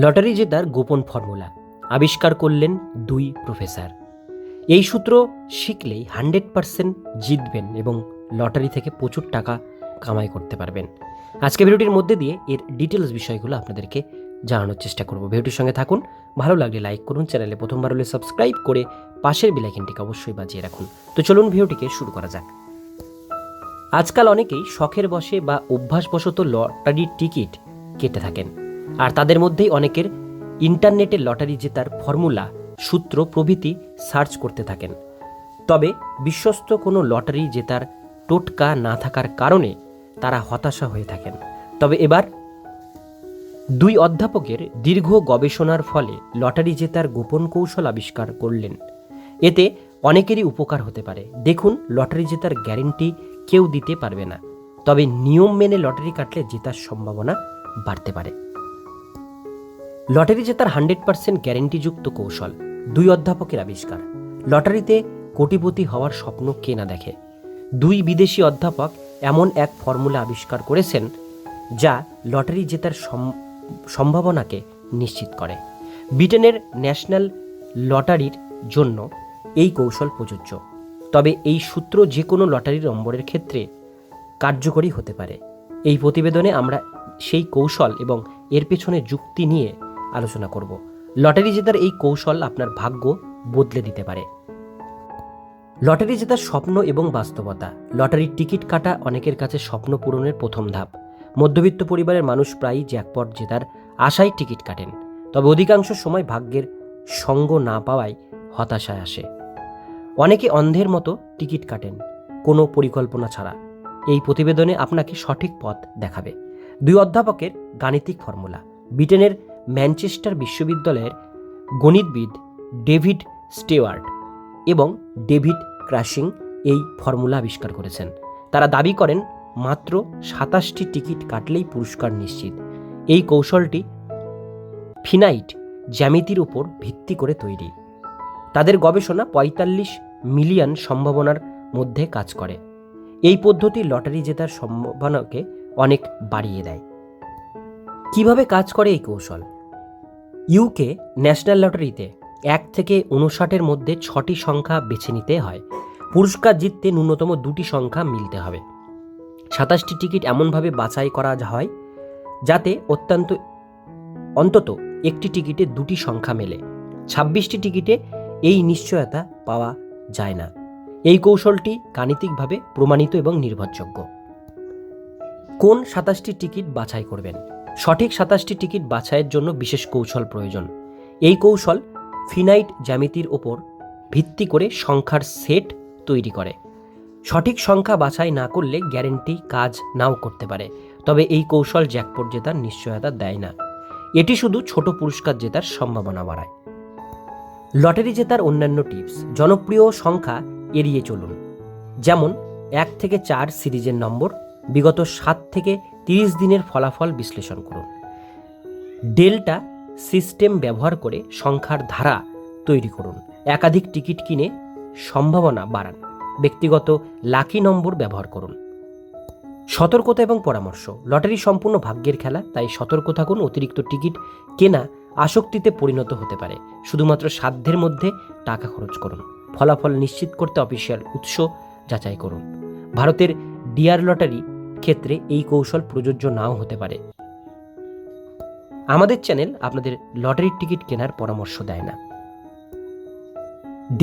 Lottery জেতার গোপন formula. আবিষ্কার করলেন দুই প্রফেসর। এই সূত্র শিখলেই হান্ড্রেড পারসেন্ট জিতবেন এবং লটারি থেকে প্রচুর টাকা কামাই করতে পারবেন। আজকে ভিডিওটির মধ্যে দিয়ে এর ডিটেলস বিষয়গুলো আপনাদেরকে জানানোর চেষ্টা করব। ভিডিওটির সঙ্গে থাকুন, ভালো লাগলে লাইক করুন, চ্যানেলে প্রথমবার হলে সাবস্ক্রাইব করে পাশের বিলাইকিনটিকে অবশ্যই বাজিয়ে রাখুন। তো চলুন ভিডিওটিকে শুরু করা যাক। আজকাল অনেকেই শখের বসে বা অভ্যাসবশত লটারির টিকিট কেটে থাকেন। আর তাদের মধ্যেই অনেকের ইন্টারনেটে লটারি জেতার ফর্মুলা, সূত্র, প্রভৃতি সার্চ করতে থাকেন। তবে বিশ্বস্ত কোনো লটারি জেতার টোটকা না থাকার কারণে তারা হতাশা হয়ে থাকেন। তবে এবার দুই অধ্যাপকের দীর্ঘ গবেষণার ফলে লটারি জেতার গোপন কৌশল আবিষ্কার করলেন। এতে অনেকেরই উপকার হতে পারে। দেখুন, লটারি জেতার গ্যারেন্টি কেউ দিতে পারবে না। তবে নিয়ম মেনে লটারি কাটলে জেতার সম্ভাবনা বাড়তে পারে। লটারি জেতার হান্ড্রেড পার্সেন্ট গ্যারেন্টিযুক্ত কৌশল দুই অধ্যাপকের আবিষ্কার। লটারিতে কোটিপতি হওয়ার স্বপ্ন কে না দেখে? দুই বিদেশি অধ্যাপক এমন এক ফর্মুলা আবিষ্কার করেছেন যা লটারি জেতার সম্ভাবনাকে নিশ্চিত করে। ব্রিটেনের ন্যাশনাল লটারির জন্য এই কৌশল প্রযোজ্য। তবে এই সূত্র যে কোনো লটারি নম্বরের ক্ষেত্রে কার্যকরী হতে পারে। এই প্রতিবেদনে আমরা সেই কৌশল এবং এর পেছনে যুক্তি নিয়ে আলোচনা করব। লটারি জেতার এই কৌশল আপনার ভাগ্য বদলে দিতে পারে। লটারি জেতার স্বপ্ন এবং বাস্তবতা। লটারির টিকিট কাটা অনেকের কাছে স্বপ্ন পূরণের প্রথম ধাপ। মধ্যবিত্ত পরিবারের মানুষ প্রায়ই জ্যাকপট জেতার আশায় টিকিট কাটেন। তবে অধিকাংশ সময় ভাগ্যের সঙ্গ না পাওয়ায় হতাশায় আসে। অনেকে অন্ধের মতো টিকিট কাটেন, কোনো পরিকল্পনা ছাড়া। এই প্রতিবেদনে আপনাকে সঠিক পথ দেখাবে। দুই অধ্যাপকের গাণিতিক ফর্মুলা। ব্রিটেনের ম্যানচেস্টার বিশ্ববিদ্যালয়ের গণিতবিদ ডেভিড স্টেওয়ার্ড এবং ডেভিড ক্রাশিং এই ফর্মুলা আবিষ্কার করেছেন। তারা দাবি করেন, মাত্র সাতাশটি টিকিট কাটলেই পুরস্কার নিশ্চিত। এই কৌশলটি ফিনাইট জ্যামিতির উপর ভিত্তি করে তৈরি। তাদের গবেষণা পঁয়তাল্লিশ মিলিয়ন সম্ভাবনার মধ্যে কাজ করে। এই পদ্ধতি লটারি জেতার সম্ভাবনাকে অনেক বাড়িয়ে দেয়। কীভাবে কাজ করে এই কৌশল? ইউকে ন্যাশনাল লটারিতে এক থেকে উনষাটের মধ্যে ছটি সংখ্যা বেছে নিতে হয়। পুরস্কার জিততে ন্যূনতম দুটি সংখ্যা মিলতে হবে। সাতাশটি টিকিট এমনভাবে বাছাই করা হয় যাতে অত্যন্ত, অন্তত একটি টিকিটে দুটি সংখ্যা মেলে। ছাব্বিশটি টিকিটে এই নিশ্চয়তা পাওয়া যায় না। এই কৌশলটি গাণিতিকভাবে প্রমাণিত এবং নির্ভরযোগ্য। কোন সাতাশটি টিকিট বাছাই করবেন? সঠিক সাতাশটি টিকিট বাছাইয়ের জন্য বিশেষ কৌশল প্রয়োজন। এই কৌশল ফিনাইট জ্যামিতির ওপর ভিত্তি করে সংখ্যার সেট তৈরি করে। সঠিক সংখ্যা বাছাই না করলে গ্যারেন্টি কাজ নাও করতে পারে, তবে এই কৌশল জ্যাকপট জেতার নিশ্চয়তা দেয় না। এটি শুধু ছোট পুরস্কার জেতার সম্ভাবনা বাড়ায়। লটারি জেতার অন্যান্য টিপস, জনপ্রিয় সংখ্যা এড়িয়ে চলুন। যেমন, এক থেকে চার সিরিজের নম্বর, বিগত সাত থেকে তিরিশ দিনের ফলাফল বিশ্লেষণ করুন। ডেল্টা সিস্টেম ব্যবহার করে সংখ্যার ধারা তৈরি করুন। একাধিক টিকিট কিনে সম্ভাবনা বাড়ান। ব্যক্তিগত লাকি নম্বর ব্যবহার করুন। সতর্কতা এবং পরামর্শ। লটারি সম্পূর্ণ ভাগ্যের খেলা, তাই সতর্ক থাকুন, অতিরিক্ত টিকিট কেনা আসক্তিতে পরিণত হতে পারে। শুধুমাত্র সাধ্যের মধ্যে টাকা খরচ করুন। ফলাফল নিশ্চিত করতে অফিসিয়াল উৎস যাচাই করুন। ভারতের ডিয়ার লটারি ক্ষেত্রে এই কৌশল প্রযোজ্য নাও হতে পারে। আমাদের চ্যানেল আপনাদের লটারির টিকিট কেনার পরামর্শ দেয় না।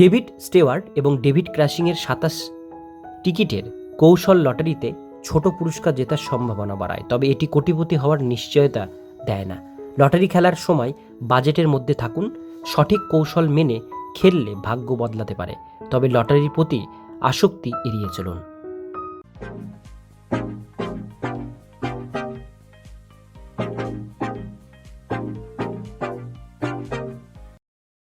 ডেভিড স্টেওয়ার্ড এবং ডেভিড ক্রাশিংয়ের সাতাশ টিকিটের কৌশল লটারিতে ছোট পুরস্কার জেতার সম্ভাবনা বাড়ায়, তবে এটি কোটিপতি হওয়ার নিশ্চয়তা দেয় না। লটারি খেলার সময় বাজেটের মধ্যে থাকুন, সঠিক কৌশল মেনে খেললে ভাগ্য বদলাতে পারে, তবে লটারির প্রতি আসক্তি এড়িয়ে চলুন।